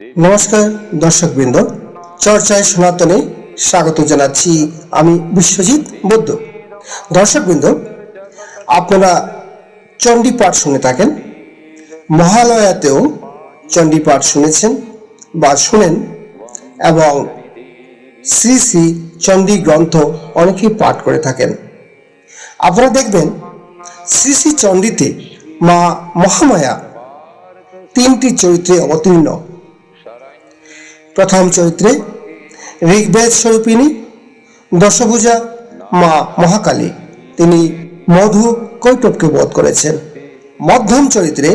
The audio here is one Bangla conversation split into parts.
নমস্কার দর্শকবৃন্দ, চর্চায় সনাতনে স্বাগত জানাচ্ছি আমি বিশ্বজিৎ বৌদ্ধ দর্শকবৃন্দ, আপনারা চণ্ডী পাঠ শুনে থাকেন, মহালয়াতেও চণ্ডী পাঠ শুনেছেন বা শুনেন এবং শ্রী শ্রী চণ্ডী গ্রন্থ অনেকেই পাঠ করে থাকেন। আপনারা দেখবেন, শ্রী শ্রী চণ্ডীতে মা মহামায়া তিনটি চরিত্রে অবতীর্ণ। প্রথম চরিত্রে ঋগ্বেদ স্বরূপিণী দশভুজা মা মহাকালী। তিনি মধু কৈটবকে বধ করেছেন। মধ্যম চরিত্রে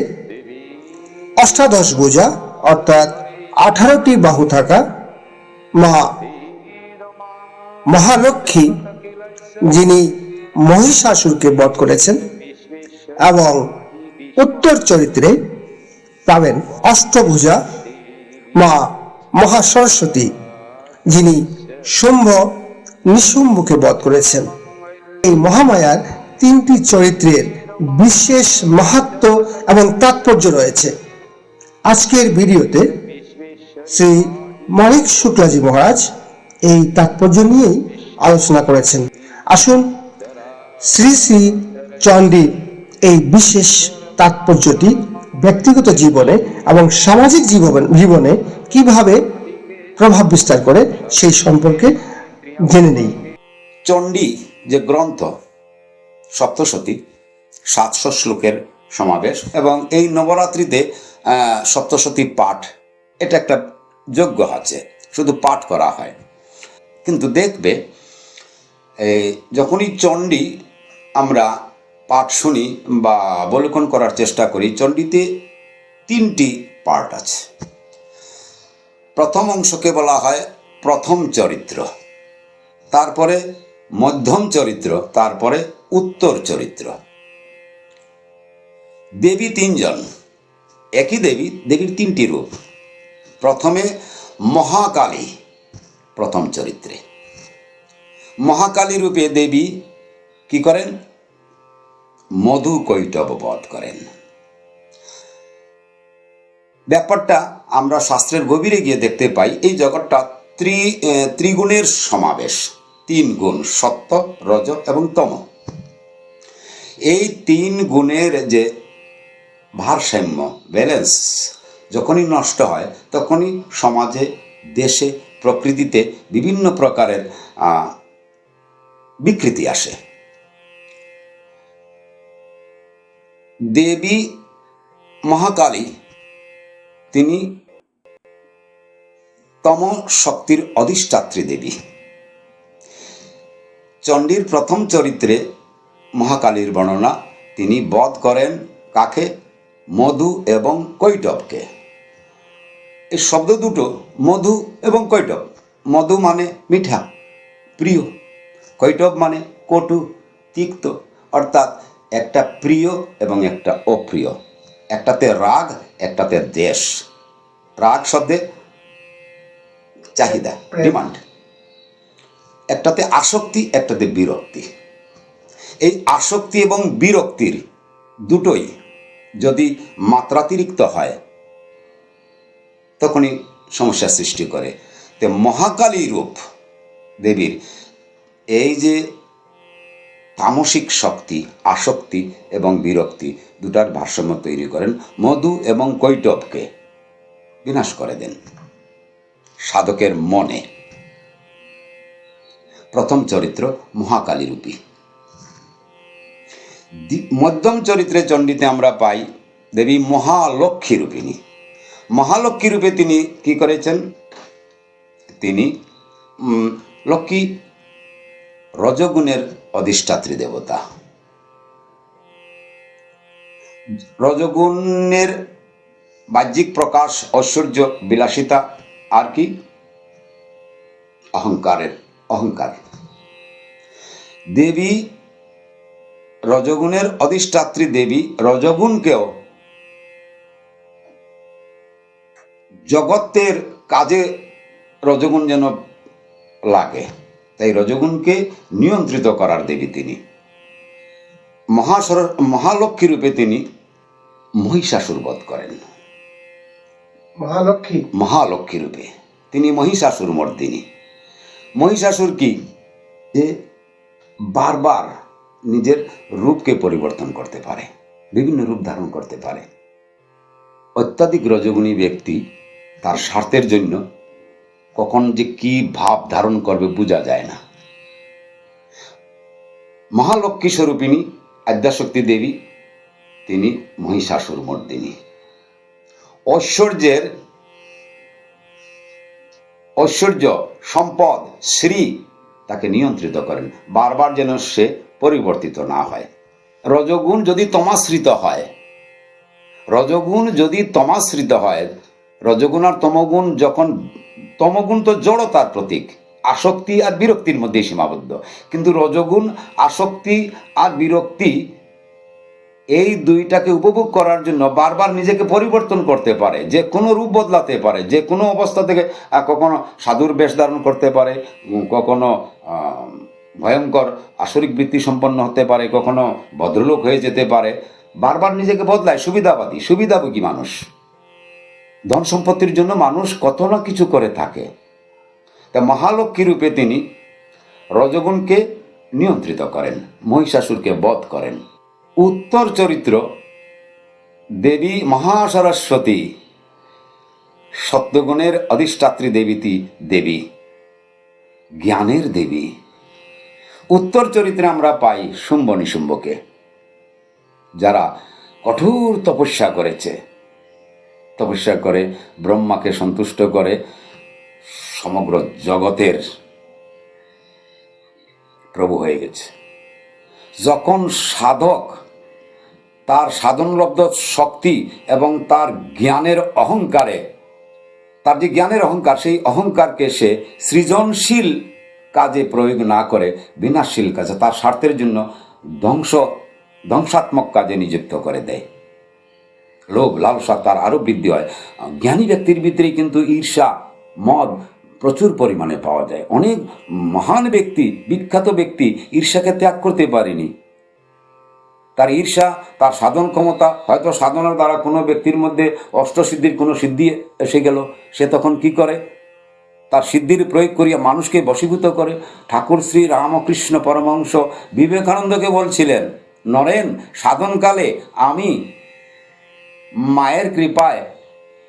অষ্টাদশ ভুজা অর্থাৎ আঠারোটি বাহু থাকা মা মহালক্ষ্মী, যিনি মহিষাসুরকে বধ করেছেন এবং উত্তর চরিত্রে পাবেন অষ্টভুজা মা মহাসরস্বতী, যিনি শুম্ভ নিশুম্ভকে বধ করেছেন। এই মহামায়ার তিনটি চরিত্রের বিশেষ মাহাত্ম এবং তাৎপর্য রয়েছে। আজকের ভিডিওতে শ্রী মানিক শুক্লাজি মহারাজ এই তাৎপর্য নিয়েই আলোচনা করেছেন। আসুন শ্রী শ্রী চণ্ডীর এই বিশেষ তাৎপর্যটি ব্যক্তিগত জীবনে এবং সামাজিক জীবন জীবনে কীভাবে প্রভাব বিস্তার করে সেই সম্পর্কে জেনে নেই। চণ্ডী যে গ্রন্থ, সপ্তশতী, সাতশো শ্লোকের সমাবেশ এবং এই নবরাত্রিতে সপ্তশতী পাঠ, এটা একটা যোগ্য আছে, শুধু পাঠ করা হয়। কিন্তু দেখবে, এই যখনই চণ্ডী আমরা পাঠ শুনি বা অবলোকন করার চেষ্টা করি, চণ্ডীতে তিনটি পার্ট আছে। প্রথম অংশকে বলা হয় প্রথম চরিত্র, তারপরে মধ্যম চরিত্র, তারপরে উত্তর চরিত্র। দেবী তিনজন, একই দেবী, দেবীর তিনটি রূপ। প্রথমে মহাকালী, প্রথম চরিত্রে। মহাকালী রূপে দেবী কি করেন? মধু কৈটব বধ করেন। ব্যাপারটা আমরা শাস্ত্রের গভীরে গিয়ে দেখতে পাই, এই জগৎটা ত্রি ত্রিগুণের সমাবেশ, তিন গুণ সত্য, রজ এবং তম। এই তিন গুণের যে ভারসাম্য, ব্যালেন্স, যখনই নষ্ট হয়, তখনই সমাজে, দেশে, প্রকৃতিতে বিভিন্ন প্রকারের বিকৃতি আসে। দেবী মহাকালী তিনি তম শক্তির অধিষ্ঠাত্রী দেবী। চণ্ডীর প্রথম চরিত্রে মহাকালীর বর্ণনা, তিনি বধ করেন কাকে? মধু এবং কৈটবকে। এই শব্দ দুটো, মধু এবং কৈটব। মধু মানে মিঠা, প্রিয়। কৈটব মানে কটু, তিক্ত, অর্থাৎ একটা প্রিয় এবং একটা অপ্রিয়। একটাতে রাগ একটাতে দেশ। রাগ শব্দে চাহিদা ডিমান্ড। একটাতে আসক্তি একটাতে বিরক্তি। এই আসক্তি এবং বিরক্তির দুটোই যদি মাত্রাতিরিক্ত হয় তখনই সমস্যা সৃষ্টি করে। তো মহাকালী রূপ দেবীর। এই যে তামসিক শক্তি, আসক্তি এবং বিরক্তি দুটার ভারসাম্য তৈরি করেন মধু এবং কৈটবকে। বিনাশ করে দেন। সাধকের মনে। প্রথম চরিত্র মহাকালী রূপী। দ্বি- মধ্যম চরিত্রে চণ্ডীতে আমরা পাই দেবী মহালক্ষ্মী রূপিণী। মহালক্ষ্মী রূপে তিনি কি করেছেন? তিনি লক্ষ্মী রজগুণের অধিষ্ঠাত্রী দেবতা। রজগুণের বাহ্যিক প্রকাশ, ঐশ্বর্য, বিলাসিতা, আর কি? অহংকারের অহংকার। দেবী রজগুণের অধিষ্ঠাত্রী দেবী রজগুণকেও জগতের কাজে রজগুণ যেন লাগে। তাই রজগুণকে নিয়ন্ত্রিত করার দেবী তিনি। মহাসর মহালক্ষ্মী রূপে তিনি মহিষাসুর বধ করেন। মহালক্ষ্মী? মহালক্ষ্মী রূপে তিনি মহিষাসুর মর্দিনী। মহিষাসুর কি? যে বারবার নিজের রূপকে পরিবর্তন করতে পারে বিভিন্ন রূপ ধারণ করতে পারে। অত্যাধিক রজগুণী ব্যক্তি তার স্বার্থের জন্য কখন যে কি ভাব ধারণ করবে বোঝা যায় না। মহালক্ষ্মী স্বরূপিণী, আদ্যাশক্তি দেবী, তিনি মহিষাসুর মর্দিনী। ঐশ্বর্যের ঐশ্বর্য, সম্পদ, শ্রী তাকে নিয়ন্ত্রিত করেন। বারবার যেন সে পরিবর্তিত না হয়। রজগুণ যদি তমাশ্রিত হয়, রজগুণ যদি তমাশ্রিত হয়, রজগুণ আর তমগুণ যখন তমগুণ তো জড়তার প্রতীক। আসক্তি আর বিরক্তির মধ্যে সীমাবদ্ধ। কিন্তু রজগুণ, আসক্তি আর বিরক্তি এই দুইটাকে উপভোগ করার জন্য বারবার নিজেকে পরিবর্তন করতে পারে। যে কোনো রূপ বদলাতে পারে। যে কোনো অবস্থা থেকে কখনো সাধুর বেশ ধারণ করতে পারে কখনো ভয়ঙ্কর আসরিক বৃত্তি সম্পন্ন হতে পারে, কখনো ভদ্রলোক হয়ে যেতে পারে। বারবার নিজেকে বদলায় সুবিধাবাদী, সুবিধাভোগী মানুষ। ধন সম্পত্তির জন্য মানুষ কত না কিছু করে থাকে। তা মহালক্ষ্মী রূপে তিনি রজগুণকে নিয়ন্ত্রিত করেন, মহিষাসুরকে বধ করেন। উত্তর চরিত্র দেবী মহাসরস্বতী, সত্যগুণের অধিষ্ঠাত্রী দেবীতি দেবী, জ্ঞানের দেবী। উত্তর চরিত্রে আমরা পাই শুম্ভ নিশুম্ভকে যারা কঠোর তপস্যা করেছে। তপস্যা করে, ব্রহ্মাকে সন্তুষ্ট করে, সমগ্র জগতের প্রভু হয়ে গেছে। যখন সাধক তার সাধনলব্ধ শক্তি এবং তার জ্ঞানের অহংকারে, তার যে জ্ঞানের অহংকার, সেই অহংকারকে সে সৃজনশীল কাজে প্রয়োগ না করে, বিনাশীল কাজে, তার স্বার্থের জন্য ধ্বংস, ধ্বংসাত্মক কাজে নিযুক্ত করে দেয়। লোভ, লালসা, তার আরও বৃদ্ধি হয়। জ্ঞানী ব্যক্তির ভিতরে কিন্তু ঈর্ষা, মদ প্রচুর পরিমাণে পাওয়া যায়। অনেক মহান ব্যক্তি, বিখ্যাত ব্যক্তি ঈর্ষাকে ত্যাগ করতে পারেনি। তার ঈর্ষা, তার সাধন ক্ষমতা, হয়তো সাধনার দ্বারা কোনো ব্যক্তির মধ্যে অষ্টসিদ্ধির কোনো সিদ্ধি এসে গেল। সে তখন কি করে? তার সিদ্ধির প্রয়োগ করিয়া মানুষকে বশীভূত করে। ঠাকুর শ্রী রামকৃষ্ণ পরমহংস বিবেকানন্দকে বলছিলেন, নরেন, সাধনকালে আমি মায়ের কৃপায়,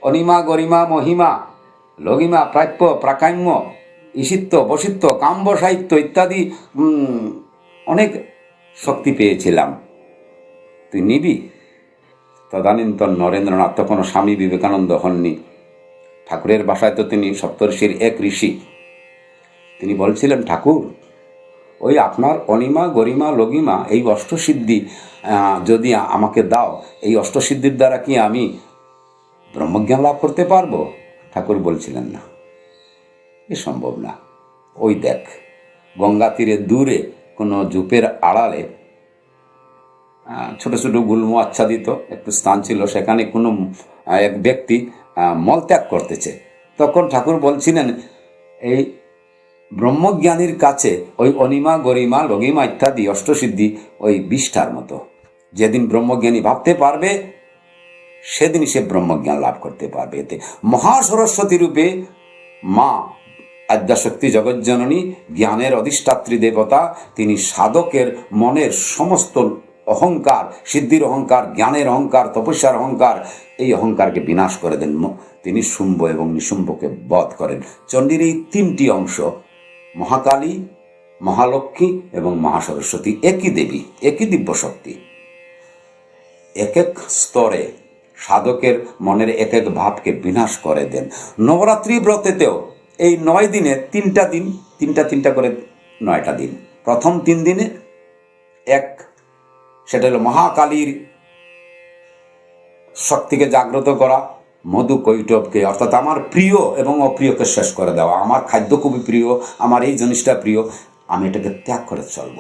অনিমা, গরিমা, মহিমা, লগিমা, প্রাপ্য, প্রাকাম্য ঈশিত্ব বসিত্ব, কাম্য, সাহিত্য ইত্যাদি অনেক শক্তি পেয়েছিলাম। তুই নিবি? তদানীন্তন নরেন্দ্রনাথ তখনও স্বামী বিবেকানন্দ হননি। ঠাকুরের বাসায় তো তিনি সপ্তর্ষির এক ঋষি। তিনি বলছিলেন, ঠাকুর ওই আপনার অনিমা, গরিমা, লগিমা, এই অষ্টসিদ্ধি যদি আমাকে দাও, এই অষ্টসিদ্ধির দ্বারা কি আমি ব্রহ্মজ্ঞান লাভ করতে পারব? ঠাকুর বলছিলেন না। এ সম্ভব না। ওই দেখ, গঙ্গা তীরে দূরে কোনো জুপের আড়ালে ছোট ছোট গুল্ম আচ্ছাদিত একটু স্থান ছিল, সেখানে কোনো এক ব্যক্তি মলত্যাগ করতেছে। তখন ঠাকুর বলছিলেন, এই ব্রহ্মজ্ঞানীর কাছে ওই অনিমা, গরিমা লঘিমা ইত্যাদি অষ্টসিদ্ধি ওই বিষ্ঠার মতো। যেদিন ব্রহ্মজ্ঞানী ভাবতে পারবে সেদিন সে ব্রহ্মজ্ঞান লাভ করতে পারবে। এতে মহাসরস্বতী রূপে মা আদ্যাশক্তি জগজ্জননী, জ্ঞানের অধিষ্ঠাত্রী দেবতা, তিনি সাধকের মনের সমস্ত অহংকার, সিদ্ধির অহংকার, জ্ঞানের অহংকার, তপস্যার অহংকার, এই অহংকারকে বিনাশ করে দেন। তিনি শুম্ভ এবং নিশুম্ভকে বধ করেন। চণ্ডীর এই তিনটি অংশ মহাকালী, মহালক্ষ্মী এবং মহাসরস্বতী একই দেবী, একই দিব্য শক্তি এক এক স্তরে সাধকের মনের এক এক ভাবকে বিনাশ করে দেন। নবরাত্রি ব্রতেতেও এই নয় দিনে তিনটা দিন, তিনটা তিনটা করে নয়টা দিন। প্রথম তিন দিনে এক, সেটা হলো মহাকালীর শক্তিকে জাগ্রত করা মধু কৈটবকে, অর্থাৎ আমার প্রিয় এবং অপ্রিয়কে শেষ করে দেওয়া। আমার খাদ্য খুবই প্রিয়, আমার এই জিনিসটা প্রিয়, আমি এটাকে ত্যাগ করে চলব।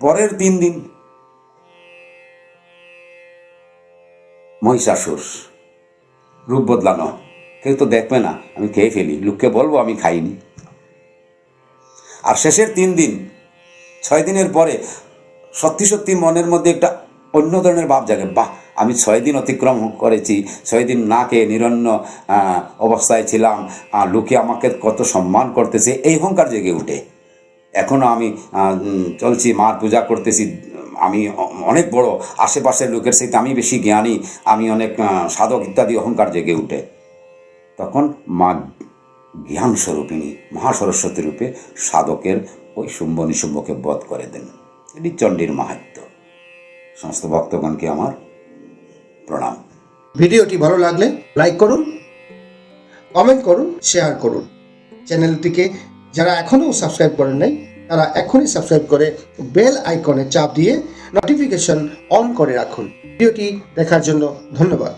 পরের তিন দিন, মহিষাসুর, রূপ বদলানো। কেউ তো দেখবে না, আমি খেয়ে ফেলি, লোককে বলব আমি খাইনি। আর শেষের তিন দিন, ছয় দিনের পরে সত্যি সত্যি মনের মধ্যে একটা অন্য ধরনের ভাব জাগে, বাহ! আমি ছয় দিন অতিক্রম করেছি, ছয় দিন না খেয়ে নিরন্ন অবস্থায় ছিলাম। লোকে আমাকে কত সম্মান করতেছে, এই অহংকার জেগে উঠে। এখনও আমি চলছি, মার পূজা করতেছি। আমি অনেক বড়, আশেপাশের লোকের সাথে আমি বেশি জ্ঞানী, আমি অনেক সাধক ইত্যাদি অহংকার জেগে উঠে। তখন মা জ্ঞান মহাসরস্বতী রূপে সাধকের ওই শুম্ভ নিশুম্ভকে বধ করে দেন। এটি চণ্ডীর মাহাত্য সমস্ত ভক্তগণকে আমার প্রণাম। ভিডিওটি ভালো লাগলে লাইক করুন, কমেন্ট করুন, শেয়ার করুন। চ্যানেলটিকে যারা এখনও সাবস্ক্রাইব করেন নাই, তারা এখনই সাবস্ক্রাইব করে বেল আইকনে চাপ দিয়ে নোটিফিকেশন অন করে রাখুন। ভিডিওটি দেখার জন্য ধন্যবাদ।